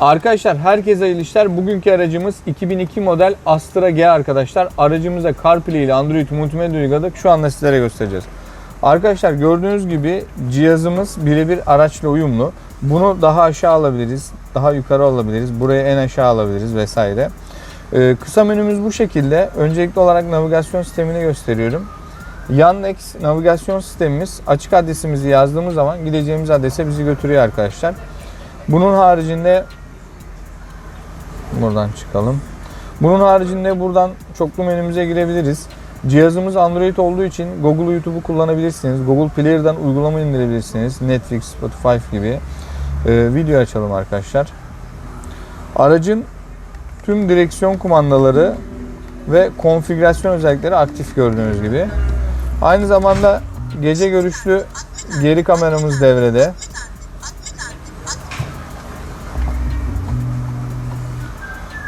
Arkadaşlar herkese hayırlı işler. Bugünkü aracımız 2002 model Astra G arkadaşlar. Aracımıza CarPlay ile Android multimedya uyguladık. Şu anda sizlere göstereceğiz. Arkadaşlar gördüğünüz gibi cihazımız birebir araçla uyumlu. Bunu daha aşağı alabiliriz, daha yukarı alabiliriz, buraya en aşağı alabiliriz vesaire. Ee, kısa menümüz bu şekilde. Öncelikli olarak navigasyon sistemini gösteriyorum. Yandex navigasyon sistemimiz açık adresimizi yazdığımız zaman gideceğimiz adrese bizi götürüyor arkadaşlar. Bunun haricinde buradan çıkalım. Bunun haricinde buradan çoklu menümüze girebiliriz. Cihazımız Android olduğu için Google YouTube'u kullanabilirsiniz. Google Player'dan uygulama indirebilirsiniz. Netflix, Spotify gibi. Ee, video açalım arkadaşlar. Aracın tüm direksiyon kumandaları ve konfigürasyon özellikleri aktif gördüğünüz gibi. Aynı zamanda gece görüşlü geri kameramız devrede.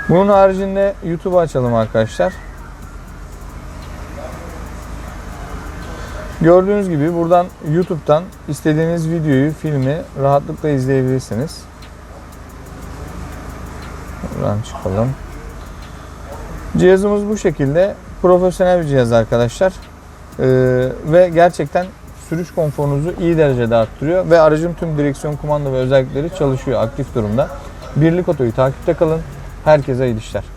Bunun haricinde YouTube'u açalım arkadaşlar. Gördüğünüz gibi buradan YouTube'dan istediğiniz videoyu, filmi rahatlıkla izleyebilirsiniz. Buradan çıkalım. Cihazımız bu şekilde profesyonel bir cihaz arkadaşlar. Ee, ve gerçekten sürüş konforunuzu iyi derecede arttırıyor ve aracın tüm direksiyon kumanda ve özellikleri çalışıyor aktif durumda. Birlik Oto'yu takipte kalın. Herkese iyi işler.